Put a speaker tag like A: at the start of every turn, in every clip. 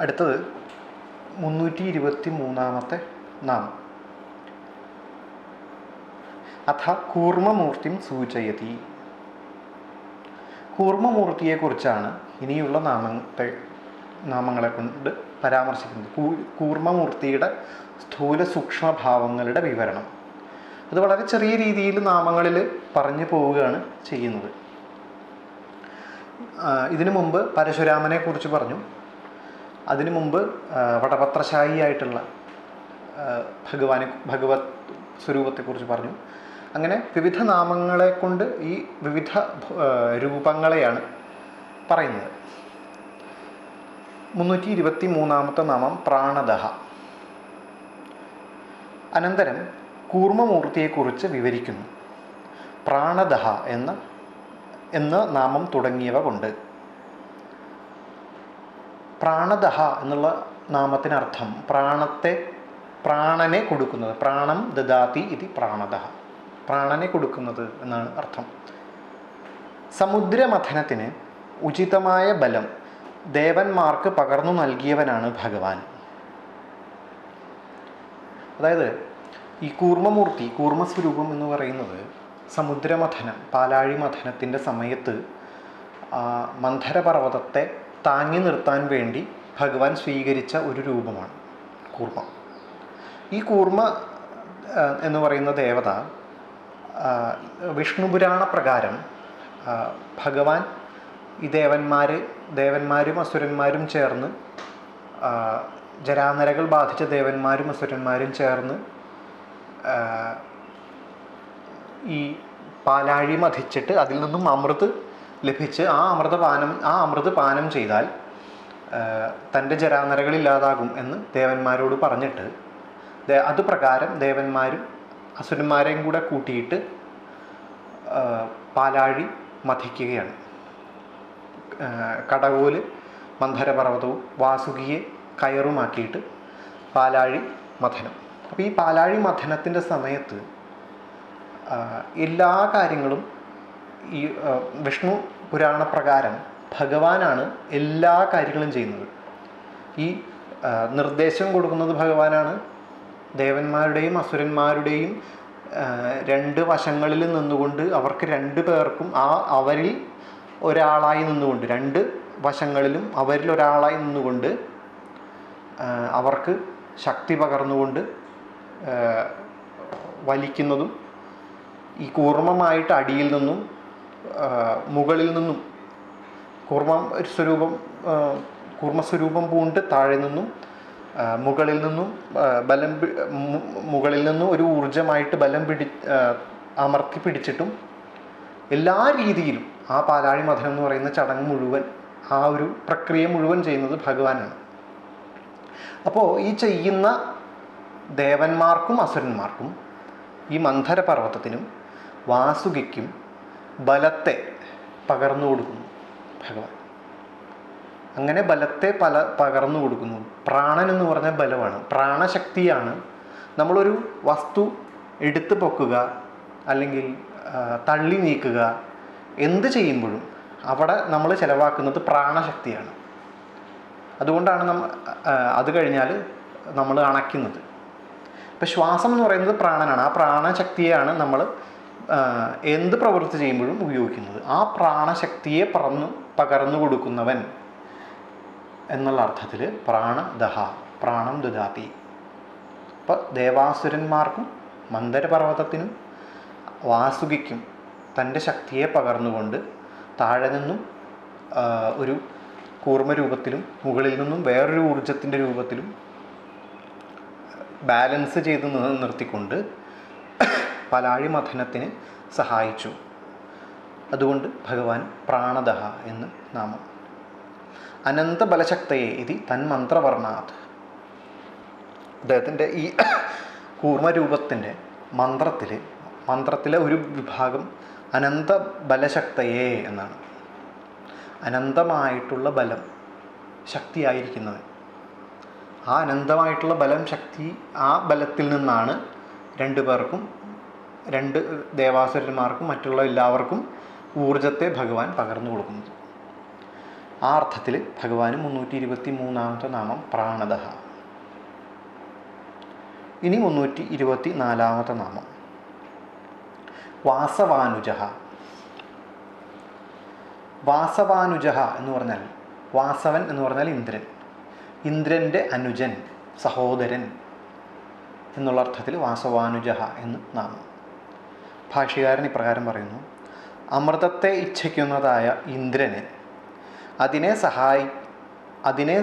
A: അടുത്തത് മുന്നൂറ്റി ഇരുപത്തി മൂന്നാമത്തെ നാമം. അഥ കൂർമ്മമൂർത്തിം സൂചയതി. കൂർമ്മമൂർത്തിയെക്കുറിച്ചാണ് ഇനിയുള്ള നാമത്തെ നാമങ്ങളെ കൊണ്ട് പരാമർശിക്കുന്നത്. കൂർമ്മമൂർത്തിയുടെ സ്ഥൂല സൂക്ഷ്മഭാവങ്ങളുടെ വിവരണം. അത് വളരെ ചെറിയ രീതിയിൽ നാമങ്ങളിൽ പറഞ്ഞു പോവുകയാണ് ചെയ്യുന്നത്. ഇതിനു മുമ്പ് പരശുരാമനെ കുറിച്ച് പറഞ്ഞു. അതിനു മുമ്പ് വടപത്രശാഹിയായിട്ടുള്ള ഭഗവാനെ ഭഗവത് സ്വരൂപത്തെക്കുറിച്ച് പറഞ്ഞു. അങ്ങനെ വിവിധ നാമങ്ങളെ കൊണ്ട് ഈ വിവിധ രൂപങ്ങളെയാണ് പറയുന്നത്. മുന്നൂറ്റി ഇരുപത്തി മൂന്നാമത്തെ നാമം പ്രാണദഹ. അനന്തരം കൂർമ്മമൂർത്തിയെക്കുറിച്ച് വിവരിക്കുന്നു. പ്രാണദഹ എന്ന എന്ന നാമം തുടങ്ങിയവ കൊണ്ട്. പ്രാണദഹ എന്നുള്ള നാമത്തിനർത്ഥം പ്രാണത്തെ പ്രാണനെ കൊടുക്കുന്നത്. പ്രാണം ദദാതി ഇത് പ്രാണദഹ. പ്രാണനെ കൊടുക്കുന്നത് എന്നാണ് അർത്ഥം. സമുദ്രമഥനത്തിന് ഉചിതമായ ബലം ദേവന്മാർക്ക് പകർന്നു നൽകിയവനാണ് ഭഗവാൻ. അതായത് ഈ കൂർമ്മമൂർത്തി കൂർമ്മസ്വരൂപം എന്ന് പറയുന്നത് സമുദ്രമഥനം പാലാഴി മഥനത്തിന്റെ സമയത്ത് മന്ധരപർവതത്തെ താങ്ങി നിർത്താൻ വേണ്ടി ഭഗവാൻ സ്വീകരിച്ച ഒരു രൂപമാണ് കൂർമ്മ. ഈ കൂർമ്മ എന്ന് പറയുന്ന ദേവത വിഷ്ണുപുരാണ പ്രകാരം ഭഗവാൻ ഈ ദേവന്മാർ ദേവന്മാരും അസുരന്മാരും ചേർന്ന് ജരാനരകൾ ബാധിച്ച ദേവന്മാരും അസുരന്മാരും ചേർന്ന് ഈ പാലാഴി മധിച്ചിട്ട് അതിൽ നിന്നും അമൃത് ലഭിച്ച് ആ അമൃതപാനം ആ അമൃത് പാനം ചെയ്താൽ തന്റെ ജരാനരകളില്ലാതാകും എന്ന് ദേവന്മാരോട് പറഞ്ഞിട്ട് അത് പ്രകാരം ദേവന്മാരും അസുരന്മാരെയും കൂടെ കൂട്ടിയിട്ട് പാലാഴി മഥിക്കുകയാണ്. കടകോൽ മന്ധരപർവതവും വാസുകിയെ കയറുമാക്കിയിട്ട് പാലാഴി മഥനം. അപ്പോൾ ഈ പാലാഴി മഥനത്തിന്റെ സമയത്ത് എല്ലാ കാര്യങ്ങളും ഈ വിഷ്ണു പുരാണ പ്രകാരം ഭഗവാനാണ് എല്ലാ കാര്യങ്ങളും ചെയ്യുന്നത്. ഈ നിർദ്ദേശം കൊടുക്കുന്നത് ഭഗവാനാണ്. ദേവന്മാരുടെയും അസുരന്മാരുടെയും രണ്ട് വശങ്ങളിൽ നിന്നുകൊണ്ട് അവർക്ക് രണ്ട് പേർക്കും ആ അവരിൽ ഒരാളായി നിന്നുകൊണ്ട് രണ്ട് വശങ്ങളിലും അവരിൽ ഒരാളായി നിന്നുകൊണ്ട് അവർക്ക് ശക്തി പകർന്നുകൊണ്ട് വലിക്കുന്നതും ഈ കൂർമ്മമായിട്ട് അടിയിൽ നിന്നും മുകളിൽ നിന്നും കൂർമ്മ സ്വരൂപം കൂർമ്മസ്വരൂപം പൂണ്ട് താഴെ നിന്നും മുകളിൽ നിന്നും ബലം മുകളിൽ നിന്നും ഒരു ഊർജമായിട്ട് ബലം പിടി അമർത്തി പിടിച്ചിട്ടും എല്ലാ രീതിയിലും ആ പാലാഴി മഥനം എന്ന് പറയുന്ന ചടങ്ങ് മുഴുവൻ ആ ഒരു പ്രക്രിയ മുഴുവൻ ചെയ്യുന്നത് ഭഗവാനാണ്. അപ്പോൾ ഈ ചെയ്യുന്ന ദേവന്മാർക്കും അസുരന്മാർക്കും ഈ മന്ധര പർവതത്തിനും വാസുകിക്കും ബലത്തെ പകർന്നു കൊടുക്കുന്നു ഭഗവാൻ. അങ്ങനെ ബലത്തെ പല പകർന്നു കൊടുക്കുന്നു. പ്രാണൻ എന്ന് പറഞ്ഞ ബലമാണ്. പ്രാണശക്തിയാണ്. നമ്മളൊരു വസ്തു എടുത്തു പൊക്കുക അല്ലെങ്കിൽ തള്ളി നീക്കുക എന്ത് ചെയ്യുമ്പോഴും അവിടെ നമ്മൾ ചിലവാക്കുന്നത് പ്രാണശക്തിയാണ്. അതുകൊണ്ടാണ് നമ്മ ആ, അത് കഴിഞ്ഞാൽ നമ്മൾ അണയ്ക്കുന്നത്. ഇപ്പം ശ്വാസം എന്ന് പറയുന്നത് പ്രാണനാണ്. ആ പ്രാണശക്തിയാണ് നമ്മൾ എന്ത് പ്രവൃത്തി ചെയ്യുമ്പോഴും ഉപയോഗിക്കുന്നത്? ആ പ്രാണശക്തിയെ പറന്നു പകർന്നു കൊടുക്കുന്നവൻ എന്നുള്ള അർത്ഥത്തിൽ പ്രാണദഹ പ്രാണം ദദാതി അപ്പോൾ ദേവാസുരന്മാർക്കും മന്ദരപർവതത്തിനും വാസുകിക്കും തന്റെ ശക്തിയെ പകർന്നുകൊണ്ട് താഴെ നിന്നും ഒരു കൂർമ്മരൂപത്തിലും മുകളിൽ നിന്നും വേറൊരു ഊർജത്തിന്റെ രൂപത്തിലും ബാലൻസ് ചെയ്ത് നിർത്തിക്കൊണ്ട് പലാഴി മഥനത്തിന് സഹായിച്ചു. അതുകൊണ്ട് ഭഗവാൻ പ്രാണദഹ എന്ന് നാമം. അനന്ത ബലശക്തയെ ഇതി തൻ മന്ത്രവർണാത് അദ്ദേഹത്തിന്റെ ഈ കൂർമ്മരൂപത്തിന്റെ മന്ത്രത്തിൽ മന്ത്രത്തിലെ ഒരു വിഭാഗം അനന്ത ബലശക്തയെ എന്നാണ്. അനന്തമായിട്ടുള്ള ബലം ശക്തിയായിരിക്കുന്നവൻ ആ അനന്തമായിട്ടുള്ള ബലം ശക്തി ആ ബലത്തിൽ നിന്നാണ് രണ്ടു പേർക്കും രണ്ട് ദേവാസുരന്മാർക്കും മറ്റുള്ള എല്ലാവർക്കും ഊർജത്തെ ഭഗവാൻ പകർന്നു കൊടുക്കുന്നത് ആ അർത്ഥത്തിൽ ഭഗവാന് മുന്നൂറ്റി ഇരുപത്തി മൂന്നാമത്തെ നാമം പ്രാണദഹ. ഇനി മുന്നൂറ്റി ഇരുപത്തി നാലാമത്തെ നാമം വാസവാനുജ വാസവാനുജ എന്ന് പറഞ്ഞാൽ വാസവൻ എന്ന് പറഞ്ഞാൽ ഇന്ദ്രൻ. ഇന്ദ്രന്റെ അനുജൻ സഹോദരൻ എന്നുള്ള അർത്ഥത്തിൽ വാസവാനുജ എന്ന് നാമം. ഭാഷ്യകാരൻ ഇപ്രകാരം പറയുന്നു അമൃതത്തെ ഇച്ഛിക്കുന്നതായ ഇന്ദ്രന് അതിനെ സഹായി അതിനെ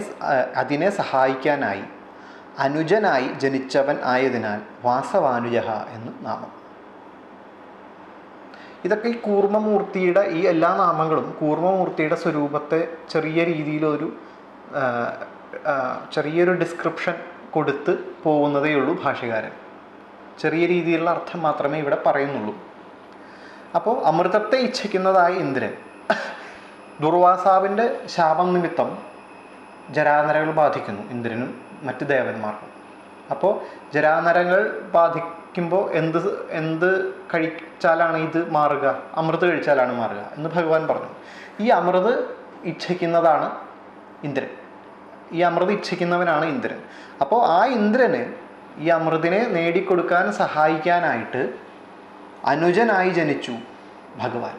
A: അതിനെ സഹായിക്കാനായി അനുജനായി ജനിച്ചവൻ ആയതിനാൽ വാസവാനുജ എന്ന് നാമം. ഇതൊക്കെ ഈ കൂർമ്മമൂർത്തിയുടെ ഈ എല്ലാ നാമങ്ങളും കൂർമ്മമൂർത്തിയുടെ സ്വരൂപത്തെ ചെറിയ രീതിയിലൊരു ചെറിയൊരു ഡിസ്ക്രിപ്ഷൻ കൊടുത്ത് പോകുന്നതേയുള്ളൂ ഭാഷകാരൻ. ചെറിയ രീതിയിലുള്ള അർത്ഥം മാത്രമേ ഇവിടെ പറയുന്നുള്ളൂ. അപ്പോൾ അമൃതത്തെ ഇച്ഛിക്കുന്നതായ ഇന്ദ്രൻ ദുർവാസാവിന്റെ ശാപം നിമിത്തം ജരാനരകൾ ബാധിക്കുന്നു ഇന്ദ്രനും മറ്റ് ദേവന്മാർക്കും. അപ്പോൾ ജരാനരങ്ങൾ ബാധിക്കുമ്പോൾ എന്ത് എന്ത് കഴിച്ചാലാണ് ഇത് മാറുക? അമൃത് കഴിച്ചാലാണ് മാറുക എന്ന് ഭഗവാൻ പറഞ്ഞു. ഈ അമൃത് ഇച്ഛിക്കുന്നതാണ് ഇന്ദ്രൻ. ഈ അമൃത് ഇച്ഛിക്കുന്നവനാണ് ഇന്ദ്രൻ. അപ്പോൾ ആ ഇന്ദ്രന് ഈ അമൃതിനെ നേടിക്കൊടുക്കാൻ സഹായിക്കാനായിട്ട് അനുജനായി ജനിച്ചു ഭഗവാൻ.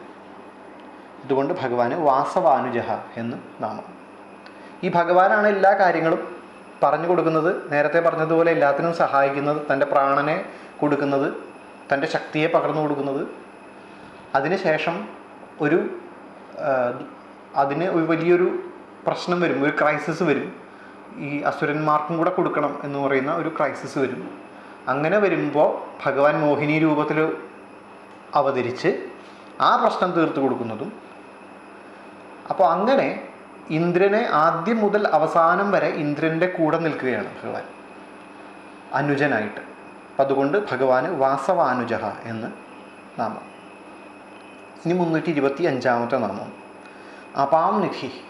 A: അതുകൊണ്ട് ഭഗവാന് വാസവാനുജഹ എന്ന് നാമം. ഈ ഭഗവാനാണ് എല്ലാ കാര്യങ്ങളും പറഞ്ഞു കൊടുക്കുന്നത് നേരത്തെ പറഞ്ഞതുപോലെ എല്ലാത്തിനും സഹായിക്കുന്നത് തന്റെ പ്രാണനെ കൊടുക്കുന്നത് തന്റെ ശക്തിയെ പകർന്നു കൊടുക്കുന്നത്. അതിനുശേഷം ഒരു അതിന് ഒരു വലിയൊരു പ്രശ്നം വരും ഒരു ക്രൈസിസ് വരും. ഈ അസുരന്മാർക്കും കൂടെ കൊടുക്കണം എന്ന് പറയുന്ന ഒരു ക്രൈസിസ് വരുന്നു. അങ്ങനെ വരുമ്പോൾ ഭഗവാൻ മോഹിനി രൂപത്തിൽ അവതരിച്ച് ആ പ്രശ്നം തീർത്തു കൊടുക്കുന്നതും അപ്പോൾ അങ്ങനെ ഇന്ദ്രനെ ആദ്യം മുതൽ അവസാനം വരെ ഇന്ദ്രന്റെ കൂടെ നിൽക്കുകയാണ് ഭഗവാൻ. അനുജനായിട്ട്. അപ്പം അതുകൊണ്ട് ഭഗവാന് വാസവാനുജ എന്ന് നാമം. ഇനി മുന്നൂറ്റി ഇരുപത്തി അഞ്ചാമത്തെ നാമം. അപാം നിധി.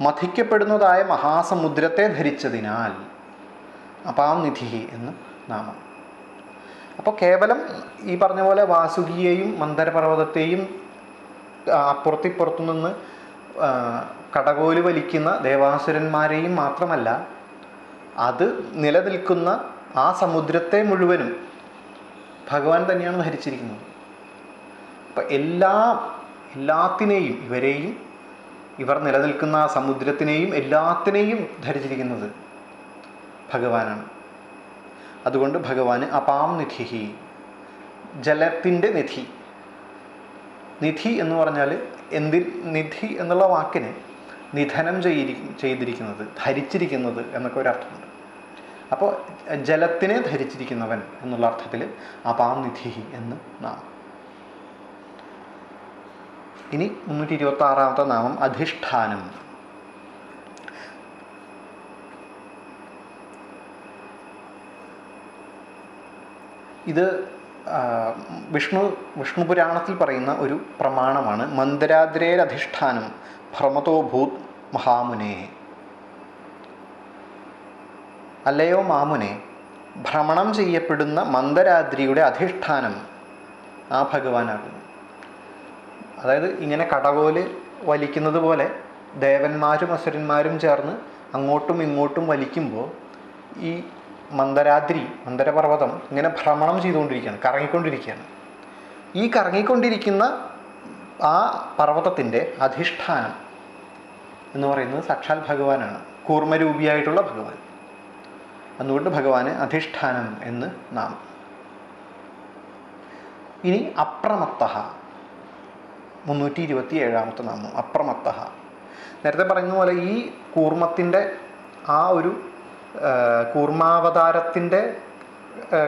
A: മഥിക്കപ്പെടുന്നതായ മഹാസമുദ്രത്തെ ധരിച്ചതിനാൽ അപാം നിധി എന്ന് നാമം. അപ്പോൾ കേവലം ഈ പറഞ്ഞ പോലെ വാസുകിയെയും മന്ദരപർവതത്തെയും അപ്പുറത്തിപ്പുറത്തു നിന്ന് കടകോൽ വലിക്കുന്ന ദേവാസുരന്മാരെയും മാത്രമല്ല അത് നിലനിൽക്കുന്ന ആ സമുദ്രത്തെ മുഴുവനും ഭഗവാൻ തന്നെയാണ് ധരിച്ചിരിക്കുന്നത്. അപ്പം എല്ലാ എല്ലാത്തിനെയും ഇവരെയും ഇവർ നിലനിൽക്കുന്ന ആ സമുദ്രത്തിനെയും എല്ലാത്തിനെയും ധരിച്ചിരിക്കുന്നത് ഭഗവാനാണ്. അതുകൊണ്ട് ഭഗവാന് അപാം നിധിഹി ജലത്തിന്റെ നിധി. നിധി എന്ന് പറഞ്ഞാൽ എന്തി നിധി എന്നുള്ള വാക്കിന് നിധനം ചെയ്തിരി ചെയ്തിരിക്കുന്നത് ധരിച്ചിരിക്കുന്നത് എന്നൊക്കെ ഒരു അർത്ഥമുണ്ട്. അപ്പോൾ ജലത്തിനെ ധരിച്ചിരിക്കുന്നവൻ എന്നുള്ള അർത്ഥത്തിൽ അപാം നിധിഹി എന്ന് നാമം ഇനി മുന്നൂറ്റി ഇരുപത്തി ആറാമത്തെ നാമം അധിഷ്ഠാനം. ഇത് വിഷ്ണു വിഷ്ണു പുരാണത്തിൽ പറയുന്ന ഒരു പ്രമാണമാണ് മന്ദരാദ്രേരധിഷ്ഠാനം ഭ്രമതോ ഭൂത് മഹാമുനെ. അല്ലയോ മാമുനെ ഭ്രമണം ചെയ്യപ്പെടുന്ന മന്ദരാദ്രിയുടെ അധിഷ്ഠാനം ആ ഭഗവാനാകുന്നു. അതായത് ഇങ്ങനെ കടകോൽ വലിക്കുന്നത് പോലെ ദേവന്മാരും അസുരന്മാരും ചേർന്ന് അങ്ങോട്ടും ഇങ്ങോട്ടും വലിക്കുമ്പോൾ ഈ മന്ദരാദ്രി മന്ദരപർവതം ഇങ്ങനെ ഭ്രമണം ചെയ്തുകൊണ്ടിരിക്കുകയാണ് കറങ്ങിക്കൊണ്ടിരിക്കുകയാണ്. ഈ കറങ്ങിക്കൊണ്ടിരിക്കുന്ന ആ പർവതത്തിന്റെ അധിഷ്ഠാനം എന്ന് പറയുന്നത് സാക്ഷാൽ ഭഗവാനാണ് കൂർമ്മരൂപിയായിട്ടുള്ള ഭഗവാൻ. അതുകൊണ്ട് ഭഗവാന് അധിഷ്ഠാനം എന്ന് നാം ഇനി അപ്രമത്ത മുന്നൂറ്റി ഇരുപത്തി ഏഴാമത്തെ നാമം അപ്രമത്ത നേരത്തെ പറയുന്ന പോലെ ഈ കൂർമ്മത്തിന്റെ ആ ഒരു കൂർമാവതാരത്തിന്റെ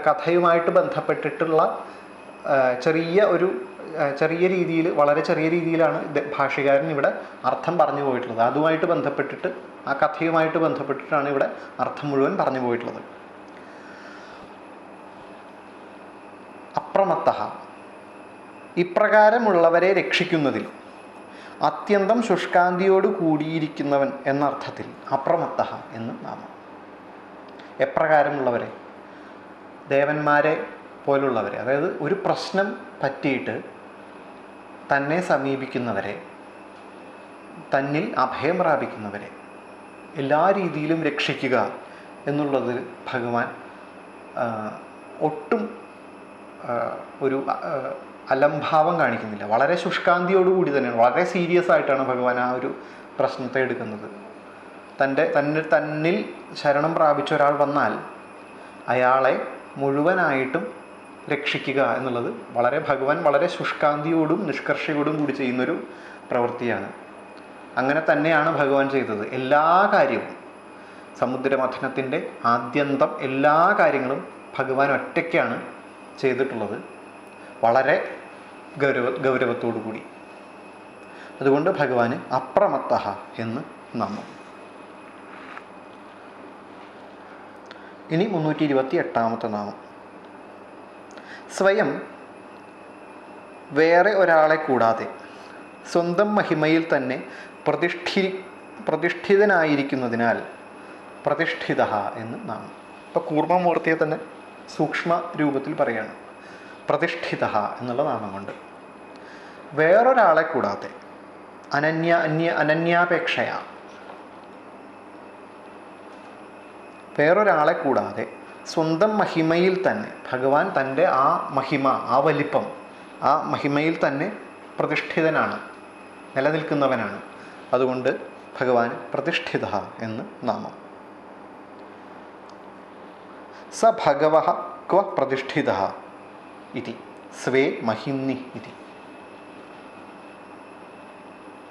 A: കഥയുമായിട്ട് ബന്ധപ്പെട്ടിട്ടുള്ള ചെറിയ ഒരു ചെറിയ രീതിയിൽ വളരെ ചെറിയ രീതിയിലാണ് ഭാഷകാരൻ ഇവിടെ അർത്ഥം പറഞ്ഞു പോയിട്ടുള്ളത്. അതുമായിട്ട് ബന്ധപ്പെട്ടിട്ട് ആ കഥയുമായിട്ട് ബന്ധപ്പെട്ടിട്ടാണ് ഇവിടെ അർത്ഥം മുഴുവൻ പറഞ്ഞു പോയിട്ടുള്ളത്. അപ്രമത്ത ഇപ്രകാരമുള്ളവരെ രക്ഷിക്കുന്നതിൽ അത്യന്തം ശുഷ്കാന്തിയോട് കൂടിയിരിക്കുന്നവൻ എന്നർത്ഥത്തിൽ അപ്രമത്ത എന്ന് നാമം. എപ്രകാരമുള്ളവരെ? ദേവന്മാരെ പോലുള്ളവരെ. അതായത് ഒരു പ്രശ്നം പറ്റിയിട്ട് തന്നെ സമീപിക്കുന്നവരെ തന്നിൽ അഭയം പ്രാപിക്കുന്നവരെ എല്ലാ രീതിയിലും രക്ഷിക്കുക എന്നുള്ളത് ഭഗവാൻ ഒട്ടും ഒരു അലംഭാവം കാണിക്കുന്നില്ല. വളരെ ശുഷ്കാന്തിയോടുകൂടി തന്നെയാണ്. വളരെ സീരിയസ് ആയിട്ടാണ് ഭഗവാൻ ആ ഒരു പ്രശ്നത്തെ എടുക്കുന്നത്. തന്റെ തന്നെ തന്നിൽ ശരണം പ്രാപിച്ച ഒരാൾ വന്നാൽ അയാളെ മുഴുവനായിട്ടും രക്ഷിക്കുക എന്നുള്ളത് വളരെ ഭഗവാൻ വളരെ ശുഷ്കാന്തിയോടും നിഷ്കർഷയോടും കൂടി ചെയ്യുന്നൊരു പ്രവൃത്തിയാണ്. അങ്ങനെ തന്നെയാണ് ഭഗവാൻ ചെയ്തത്. എല്ലാ കാര്യവും സമുദ്രമഥനത്തിന്റെ ആദ്യന്തം എല്ലാ കാര്യങ്ങളും ഭഗവാൻ ഒറ്റയ്ക്കാണ് ചെയ്തിട്ടുള്ളത്. വളരെ ഗൗരവ ഗൗരവത്തോടു കൂടി അതുകൊണ്ട് ഭഗവാന് അപ്രമത്ത എന്ന് നാമം ഇനി മുന്നൂറ്റി ഇരുപത്തി എട്ടാമത്തെ നാമം. സ്വയം വേറെ ഒരാളെ കൂടാതെ സ്വന്തം മഹിമയിൽ തന്നെ പ്രതിഷ്ഠി പ്രതിഷ്ഠിതനായിരിക്കുന്നതിനാൽ പ്രതിഷ്ഠിത എന്ന് നാമം ഇപ്പോൾ കൂർമ്മമൂർത്തിയെ തന്നെ സൂക്ഷ്മ രൂപത്തിൽ പറയാണ്. പ്രതിഷ്ഠിത എന്നുള്ള നാമം കൊണ്ട്. വേറൊരാളെ കൂടാതെ അനന്യ അന്യ അനന്യാപേക്ഷയ. വേറൊരാളെ കൂടാതെ സ്വന്തം മഹിമയിൽ തന്നെ ഭഗവാൻ തന്റെ ആ മഹിമ ആ വലിപ്പം ആ മഹിമയിൽ തന്നെ പ്രതിഷ്ഠിതനാണ് നിലനിൽക്കുന്നവനാണ്. അതുകൊണ്ട് ഭഗവാൻ പ്രതിഷ്ഠിത എന്ന് നാമം. സ ഭഗവ ക്വ പ്രതിഷ്ഠിത ഇതി സ്വേ മഹിന്നി ഇതി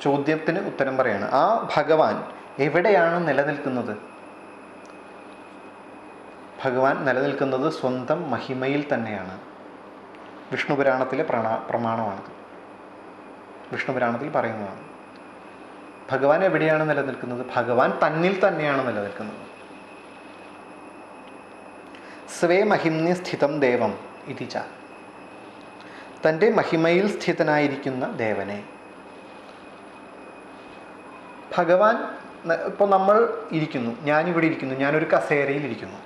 A: ചോദ്യത്തിന് ഉത്തരം പറയാണ് ആ ഭഗവാൻ എവിടെയാണ് നിലനിൽക്കുന്നത്? ഭഗവാൻ നിലനിൽക്കുന്നത് സ്വന്തം മഹിമയിൽ തന്നെയാണ്. വിഷ്ണുപുരാണത്തിലെ പ്രണ പ്രമാണമാണിത് വിഷ്ണുപുരാണത്തിൽ പറയുന്നതാണ് ഭഗവാൻ എവിടെയാണ് നിലനിൽക്കുന്നത്? ഭഗവാൻ തന്നിൽ തന്നെയാണ് നിലനിൽക്കുന്നത്. സ്വേ മഹിമ്നി സ്ഥിതം ദേവം ഇതി ച. തന്റെ മഹിമയിൽ സ്ഥിതനായിരിക്കുന്ന ദേവനെ. ഭഗവാൻ ഇപ്പോൾ നമ്മൾ ഇരിക്കുന്നു. ഞാനിവിടെ ഇരിക്കുന്നു. ഞാനൊരു കസേരയിൽ ഇരിക്കുന്നു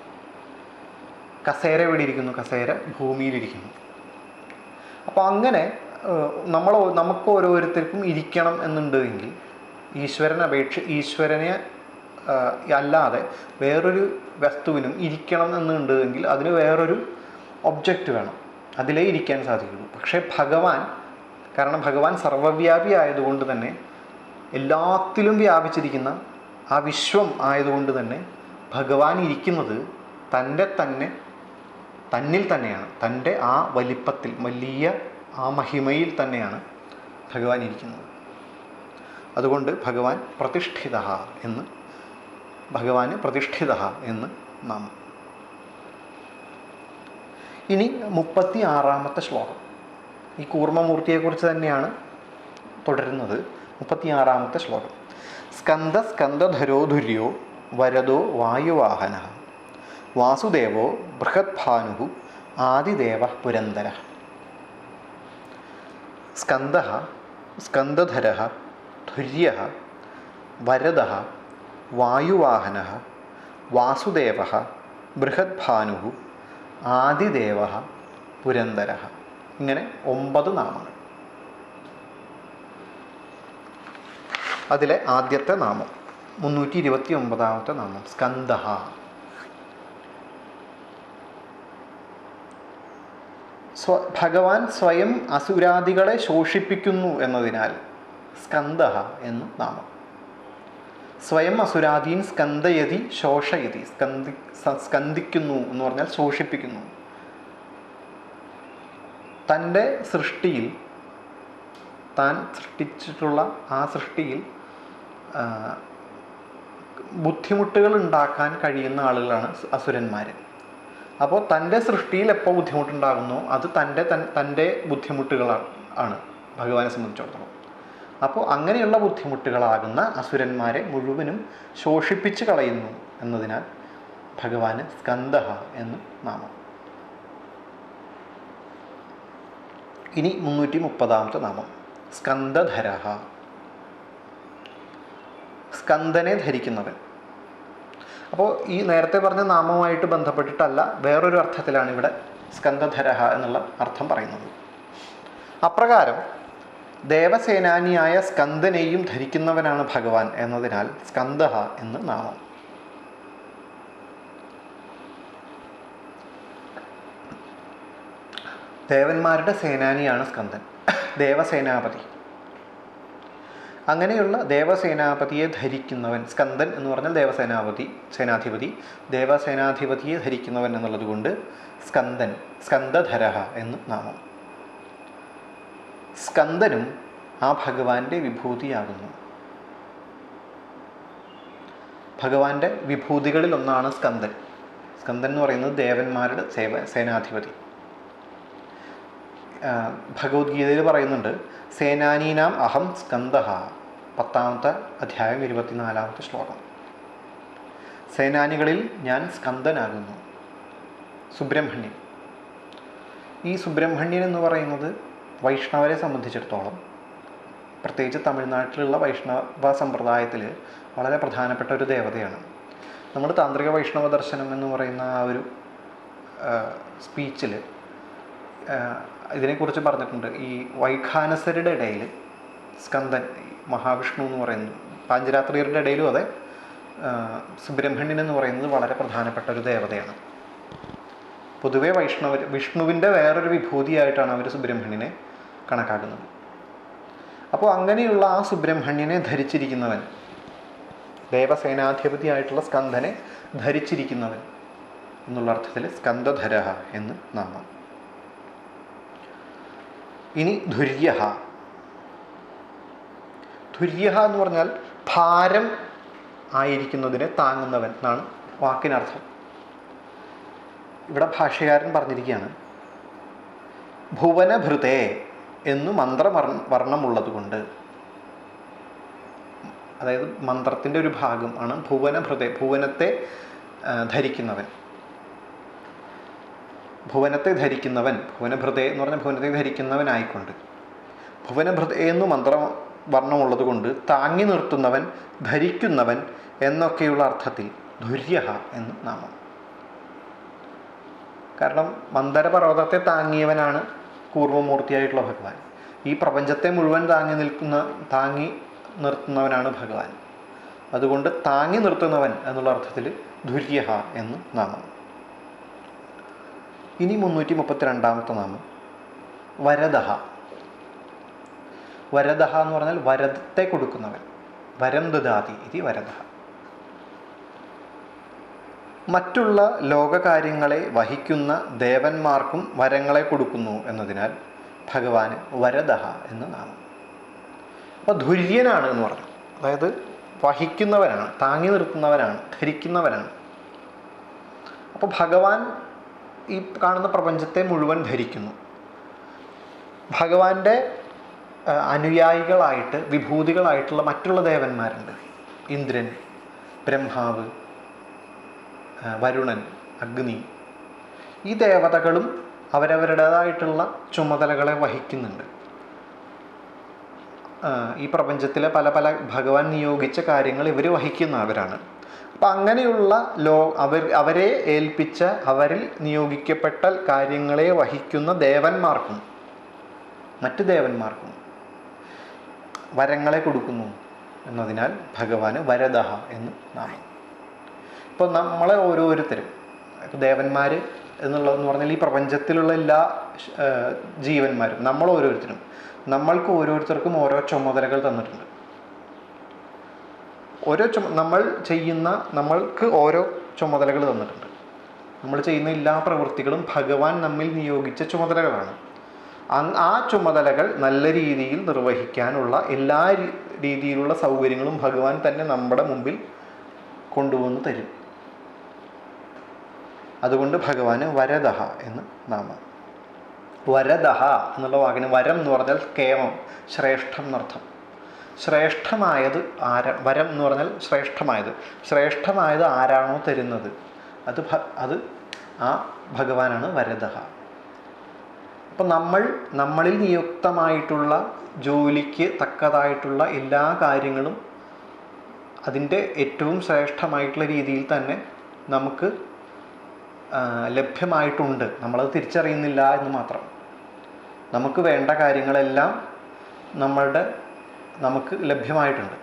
A: കസേര ഇവിടെ ഇരിക്കുന്നു? കസേര ഭൂമിയിലിരിക്കുന്നു. അപ്പോൾ അങ്ങനെ നമ്മൾ നമുക്ക് ഓരോരുത്തർക്കും ഇരിക്കണം എന്നുണ്ടെങ്കിൽ ഈശ്വരനെ അപേക്ഷ ഈശ്വരനെ അല്ലാതെ വേറൊരു വസ്തുവിനും ഇരിക്കണം എന്നുണ്ടെങ്കിൽ അതിന് വേറൊരു ഒബ്ജക്റ്റ് വേണം. അതിലേ ഇരിക്കാൻ സാധിക്കുള്ളൂ പക്ഷേ ഭഗവാൻ കാരണം ഭഗവാൻ സർവവ്യാപി ആയതുകൊണ്ട് തന്നെ എല്ലാത്തിലും വ്യാപിച്ചിരിക്കുന്ന ആ വിശ്വം ആയതുകൊണ്ട് തന്നെ ഭഗവാൻ ഇരിക്കുന്നത് തന്റെ തന്നെ തന്നിൽ തന്നെയാണ്. തന്റെ ആ വലിപ്പത്തിൽ വലിയ ആ മഹിമയിൽ തന്നെയാണ് ഭഗവാൻ ഇരിക്കുന്നത്. അതുകൊണ്ട് ഭഗവാൻ പ്രതിഷ്ഠിത എന്ന് ഭഗവാന് പ്രതിഷ്ഠിത എന്ന് നാമം. ഇനി മുപ്പത്തി ആറാമത്തെ ശ്ലോകം. ഈ കൂർമ്മമൂർത്തിയെക്കുറിച്ച് തന്നെയാണ് തുടരുന്നത്. മുപ്പത്തി ആറാമത്തെ ശ്ലോകം സ്കന്ദ സ്കന്ദധരോധുര്യോ വരദോ വായുവാഹന. വാസുദേവോ ബൃഹദ്ഭാനു ആദിദേവ പുരന്ദര. സ്കന്ദ സ്കന്ധധര ധുര്യ വരദ വായുവാഹന വാസുദേവ ബൃഹദ്ഭാനു ആദിദേവ പുരന്ദര. ഇങ്ങനെ ഒമ്പത് നാമങ്ങൾ. അതിലെ ആദ്യത്തെ നാമം മുന്നൂറ്റി ഇരുപത്തി ഒമ്പതാമത്തെ നാമം സ്കന്ദ സ്വ ഭഗവാൻ സ്വയം അസുരാദികളെ ശോഷിപ്പിക്കുന്നു എന്നതിനാൽ സ്കന്ദ എന്ന് നാമം. സ്വയം അസുരാധീൻ സ്കന്ധയതി ശോഷയതി. സ്കന്ധി സ്കന്ധിക്കുന്നു എന്ന് പറഞ്ഞാൽ ശോഷിപ്പിക്കുന്നു. തന്റെ സൃഷ്ടിയിൽ താൻ സൃഷ്ടിച്ചിട്ടുള്ള ആ സൃഷ്ടിയിൽ ബുദ്ധിമുട്ടുകൾ ഉണ്ടാക്കാൻ കഴിയുന്ന ആളുകളാണ് അസുരന്മാർ അപ്പോൾ തന്റെ സൃഷ്ടിയിൽ എപ്പോൾ ബുദ്ധിമുട്ടുണ്ടാകുന്നു? അത് തന്റെ തൻ തന്റെ ബുദ്ധിമുട്ടുകളാണ് ആണ്. ഭഗവാനെ സംബന്ധിച്ചിടത്തോളം. അപ്പോൾ അങ്ങനെയുള്ള ബുദ്ധിമുട്ടുകളാകുന്ന അസുരന്മാരെ മുഴുവനും ശോഷിപ്പിച്ച് കളയുന്നു എന്നതിനാൽ ഭഗവാന് സ്കന്ദ എന്ന് നാമം. ഇനി മുന്നൂറ്റി മുപ്പതാമത്തെ നാമം. സ്കന്ദധര സ്കന്ദനെ ധരിക്കുന്നവൻ. അപ്പോൾ ഈ നേരത്തെ പറഞ്ഞ നാമവുമായിട്ട് ബന്ധപ്പെട്ടിട്ടല്ല വേറൊരു അർത്ഥത്തിലാണ് ഇവിടെ സ്കന്ദധര എന്നുള്ള അർത്ഥം പറയുന്നത്. അപ്രകാരം ദേവസേനാനിയായ സ്കന്ദനെയും ധരിക്കുന്നവനാണ് ഭഗവാൻ എന്നതിനാൽ സ്കന്ദ എന്ന് നാമം. ദേവന്മാരുടെ സേനാനിയാണ് സ്കന്ദൻ. ദേവസേനാപതി. അങ്ങനെയുള്ള ദേവസേനാപതിയെ ധരിക്കുന്നവൻ സ്കന്ദൻ എന്ന് പറഞ്ഞാൽ ദേവസേനാപതി സേനാധിപതി ദേവസേനാധിപതിയെ ധരിക്കുന്നവൻ എന്നുള്ളത് കൊണ്ട് സ്കന്ദൻ സ്കന്ദധരഹ എന്ന് നാമം. സ്കന്ദനും ആ ഭഗവാന്റെ വിഭൂതിയാകുന്നു. ഭഗവാന്റെ വിഭൂതികളിൽ ഒന്നാണ് സ്കന്ദൻ. സ്കന്ദൻ എന്ന് പറയുന്നത് ദേവന്മാരുടെ സേവ സേനാധിപതി. ഭഗവത്ഗീതയിൽ പറയുന്നുണ്ട് സേനാനീനാം അഹം സ്കന്ദ പത്താമത്തെ അധ്യായം ഇരുപത്തിനാലാമത്തെ ശ്ലോകം. സേനാനികളിൽ ഞാൻ സ്കന്ദനാകുന്നു. സുബ്രഹ്മണ്യൻ. ഈ സുബ്രഹ്മണ്യൻ എന്ന് പറയുന്നത് വൈഷ്ണവരെ സംബന്ധിച്ചിടത്തോളം പ്രത്യേകിച്ച് തമിഴ്നാട്ടിലുള്ള വൈഷ്ണവ സമ്പ്രദായത്തിൽ വളരെ പ്രധാനപ്പെട്ട ഒരു ദേവതയാണ്. നമ്മൾ താന്ത്രിക വൈഷ്ണവ ദർശനം എന്ന് പറയുന്ന ആ ഒരു സ്പീച്ചിൽ ഇതിനെക്കുറിച്ച് പറഞ്ഞിട്ടുണ്ട്. ഈ വൈഖാനസരുടെ ഇടയിൽ സ്കന്ദൻ മഹാവിഷ്ണു എന്ന് പറയുന്നു പാഞ്ചരാത്രിയരുടെ ഇടയിലും അതെ സുബ്രഹ്മണ്യൻ എന്ന് പറയുന്നത് വളരെ പ്രധാനപ്പെട്ട ഒരു ദേവതയാണ്. പൊതുവേ വൈഷ്ണവർ വിഷ്ണുവിന്റെ വേറൊരു വിഭൂതിയായിട്ടാണ് അവർ സുബ്രഹ്മണ്യനെ കണക്കാക്കുന്നത്. അപ്പോൾ അങ്ങനെയുള്ള ആ സുബ്രഹ്മണ്യനെ ധരിച്ചിരിക്കുന്നവൻ ദേവസേനാധിപതിയായിട്ടുള്ള സ്കന്ധനെ ധരിച്ചിരിക്കുന്നവൻ എന്നുള്ള അർത്ഥത്തിൽ സ്കന്ദധരഹ എന്ന് നാമം. ഇനി ധുര്യ ധുര്യ എന്ന് പറഞ്ഞാൽ ഭാരം ആയിരിക്കുന്നതിനെ താങ്ങുന്നവൻ എന്നാണ് വാക്കിനർത്ഥം. ഇവിടെ ഭാഷകാരൻ പറഞ്ഞിരിക്കുകയാണ് ഭുവനഭൃതേ എന്നു മന്ത്രവർണ വർണമുള്ളത് കൊണ്ട് അതായത് മന്ത്രത്തിന്റെ ഒരു ഭാഗം ആണ് ഹൃദയ ഭുവനത്തെ ധരിക്കുന്നവൻ. ഭുവനത്തെ ധരിക്കുന്നവൻ ഭുവനഭൃതേ എന്ന് പറഞ്ഞാൽ ഭുവനത്തെ ധരിക്കുന്നവനായിക്കൊണ്ട്. ഭുവനഭൃത എന്ന് മന്ത്രം വർണമുള്ളത് കൊണ്ട് താങ്ങി നിർത്തുന്നവൻ ധരിക്കുന്നവൻ എന്നൊക്കെയുള്ള അർത്ഥത്തിൽ ധുര്യ എന്ന് നാമം. കാരണം മന്ദരപർവതത്തെ താങ്ങിയവനാണ് കൂർമ്മമൂർത്തിയായിട്ടുള്ള ഭഗവാൻ. ഈ പ്രപഞ്ചത്തെ മുഴുവൻ താങ്ങി നിൽക്കുന്ന താങ്ങി നിർത്തുന്നവനാണ് ഭഗവാൻ. അതുകൊണ്ട് താങ്ങി നിർത്തുന്നവൻ എന്നുള്ള അർത്ഥത്തിൽ ധുര്യ എന്ന് നാമം. ഇനി മുന്നൂറ്റി മുപ്പത്തി രണ്ടാമത്തെ നാമം വരദഹ. വരദഹ എന്ന് പറഞ്ഞാൽ വരദത്തെ കൊടുക്കുന്നവൻ. വരം ദദാതി ഇത് വരദഹ. മറ്റുള്ള ലോകകാര്യങ്ങളെ വഹിക്കുന്ന ദേവന്മാർക്കും വരങ്ങളെ കൊടുക്കുന്നു എന്നതിനാൽ ഭഗവാന് വരദഹ എന്ന് നാമം. അപ്പോൾ ധുര്യനാണ് എന്ന് പറഞ്ഞു. അതായത് വഹിക്കുന്നവനാണ് താങ്ങി നിർത്തുന്നവനാണ് ധരിക്കുന്നവനാണ് അപ്പോൾ ഭഗവാൻ ഈ കാണുന്ന പ്രപഞ്ചത്തെ മുഴുവൻ ധരിക്കുന്നു. ഭഗവാന്റെ അനുയായികളായിട്ട് വിഭൂതികളായിട്ടുള്ള മറ്റുള്ള ദേവന്മാരുണ്ട്. ഇന്ദ്രൻ ബ്രഹ്മാവ് വരുണൻ അഗ്നി. ഈ ദേവതകളും അവരവരുടേതായിട്ടുള്ള ചുമതലകളെ വഹിക്കുന്നുണ്ട്. ഈ പ്രപഞ്ചത്തിലെ പല പല ഭഗവാൻ നിയോഗിച്ച കാര്യങ്ങൾ ഇവർ വഹിക്കുന്നവരാണ് അപ്പം അങ്ങനെയുള്ള ലോ അവർ അവരെ ഏൽപ്പിച്ച അവരിൽ നിയോഗിക്കപ്പെട്ട കാര്യങ്ങളെ വഹിക്കുന്ന ദേവന്മാർക്കും മറ്റ് ദേവന്മാർക്കും വരങ്ങളെ കൊടുക്കുന്നു. എന്നതിനാൽ ഭഗവാന് വരദഹ എന്ന് നാമം. ഇപ്പോൾ നമ്മളെ ഓരോരുത്തരും ഇപ്പോൾ ദേവന്മാർ എന്നുള്ളതെന്ന് പറഞ്ഞാൽ ഈ പ്രപഞ്ചത്തിലുള്ള എല്ലാ ജീവന്മാരും നമ്മൾ ഓരോരുത്തരും നമ്മൾക്ക് ഓരോരുത്തർക്കും ഓരോ ചുമതലകൾ തന്നിട്ടുണ്ട്. ഓരോ ചുമ നമ്മൾ ചെയ്യുന്ന നമ്മൾക്ക് ഓരോ ചുമതലകൾ തന്നിട്ടുണ്ട്. നമ്മൾ ചെയ്യുന്ന എല്ലാ പ്രവൃത്തികളും ഭഗവാൻ നമ്മിൽ നിയോഗിച്ച ചുമതലകളാണ്. ആ ചുമതലകൾ നല്ല രീതിയിൽ നിർവഹിക്കാനുള്ള എല്ലാ രീതിയിലുള്ള സൗകര്യങ്ങളും ഭഗവാൻ തന്നെ നമ്മുടെ മുമ്പിൽ കൊണ്ടുവന്ന് തരും. അതുകൊണ്ട് ഭഗവാന് വരദഹ എന്ന് നാമം. വരദഹ എന്നുള്ള വാക്കിന് വരം എന്ന് പറഞ്ഞാൽ കേമം ശ്രേഷ്ഠം എന്നർത്ഥം. ശ്രേഷ്ഠമായത് ആര വരം എന്ന് പറഞ്ഞാൽ ശ്രേഷ്ഠമായത്. ശ്രേഷ്ഠമായത് ആരാണോ തരുന്നത്? അത് അത് ആ ഭഗവാനാണ് വരദഹ. അപ്പം നമ്മൾ നമ്മളിൽ നിയുക്തമായിട്ടുള്ള ജോലിക്ക് തക്കതായിട്ടുള്ള എല്ലാ കാര്യങ്ങളും അതിന്റെ ഏറ്റവും ശ്രേഷ്ഠമായിട്ടുള്ള രീതിയിൽ തന്നെ നമുക്ക് ലഭ്യമായിട്ടുണ്ട്. നമ്മളത് തിരിച്ചറിയുന്നില്ല എന്ന് മാത്രം. നമുക്ക് വേണ്ട കാര്യങ്ങളെല്ലാം നമ്മളുടെ നമുക്ക് ലഭ്യമായിട്ടുണ്ട്.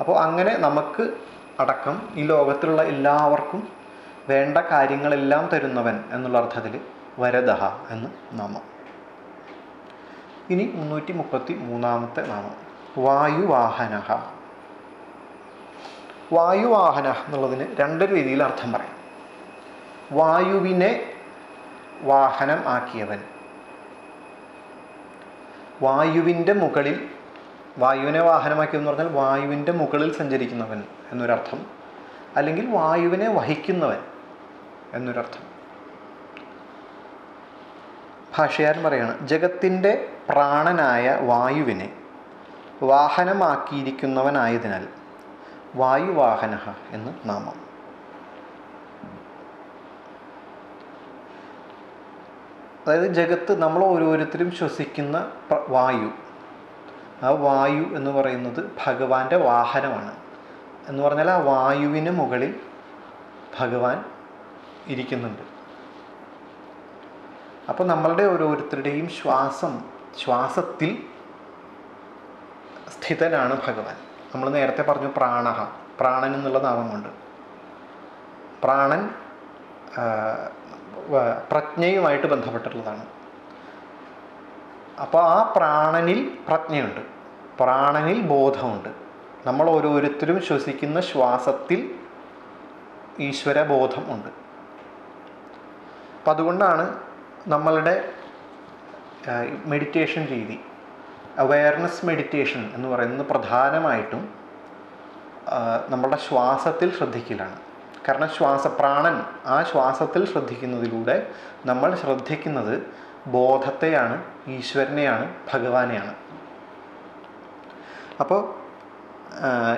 A: അപ്പോൾ അങ്ങനെ നമുക്ക് അടക്കം ഈ ലോകത്തിലുള്ള എല്ലാവർക്കും വേണ്ട കാര്യങ്ങളെല്ലാം തരുന്നവൻ എന്നുള്ള അർത്ഥത്തിൽ വരദഹ എന്ന് നാമം. ഇനി മുന്നൂറ്റി മുപ്പത്തി മൂന്നാമത്തെ നാമം. വായുവാഹനഹ. വായുവാഹന എന്നുള്ളതിന് രണ്ട് രീതിയിൽ അർത്ഥം പറയാം. വായുവിനെ വാഹനം ആക്കിയവൻ. വായുവിന്റെ മുകളിൽ വായുവിനെ വാഹനമാക്കിയെന്ന് പറഞ്ഞാൽ വായുവിന്റെ മുകളിൽ സഞ്ചരിക്കുന്നവൻ എന്നൊരർത്ഥം അല്ലെങ്കിൽ വായുവിനെ വഹിക്കുന്നവൻ എന്നൊരർത്ഥം. ഭാഷകാരൻ പറയാണ് ജഗത്തിന്റെ പ്രാണനായ വായുവിനെ വാഹനമാക്കിയിരിക്കുന്നവനായതിനാൽ വായുവാഹന എന്ന് നാമം. അതായത് ജഗത്ത് നമ്മൾ ഓരോരുത്തരും ശ്വസിക്കുന്ന വായു. ആ വായു എന്ന് പറയുന്നത് ഭഗവാന്റെ വാഹനമാണ്. എന്ന് പറഞ്ഞാൽ ആ വായുവിന് മുകളിൽ ഭഗവാൻ ഇരിക്കുന്നുണ്ട്. അപ്പോൾ നമ്മളുടെ ഓരോരുത്തരുടെയും ശ്വാസം ശ്വാസത്തിൽ സ്ഥിതനാണ് ഭഗവാൻ. നമ്മൾ നേരത്തെ പറഞ്ഞു പ്രാണഹ പ്രാണൻ എന്നുള്ള നാമം കൊണ്ട്. പ്രാണൻ പ്രജ്ഞയുമായിട്ട് ബന്ധപ്പെട്ടിട്ടുള്ളതാണ്. അപ്പോൾ ആ പ്രാണനിൽ പ്രജ്ഞയുണ്ട്. പ്രാണനിൽ ബോധമുണ്ട്. നമ്മൾ ഓരോരുത്തരും ശ്വസിക്കുന്ന ശ്വാസത്തിൽ ഈശ്വരബോധം ഉണ്ട്. അപ്പം അതുകൊണ്ടാണ് നമ്മളുടെ മെഡിറ്റേഷൻ രീതി അവയർനെസ് മെഡിറ്റേഷൻ എന്ന് പറയുന്നത് പ്രധാനമായിട്ടും നമ്മളുടെ ശ്വാസത്തിൽ ശ്രദ്ധിക്കലാണ്. കാരണം ശ്വാസ പ്രാണൻ ആ ശ്വാസത്തിൽ ശ്രദ്ധിക്കുന്നതിലൂടെ നമ്മൾ ശ്രദ്ധിക്കുന്നത് ബോധത്തെയാണ് ഈശ്വരനെയാണ് ഭഗവാനെയാണ്. അപ്പോൾ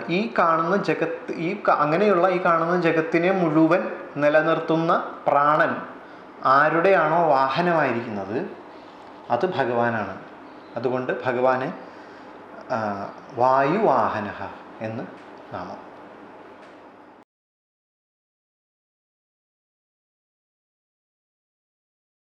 A: ഈ കാണുന്ന ജഗത്ത് ഈ അങ്ങനെയുള്ള ഈ കാണുന്ന ജഗത്തിനെ മുഴുവൻ നിലനിർത്തുന്ന പ്രാണൻ ആരുടെയാണോ വാഹനമായിരിക്കുന്നത് അത് ഭഗവാനാണ്. അതുകൊണ്ട് ഭഗവാന് വായുവാഹന എന്ന് നാമം.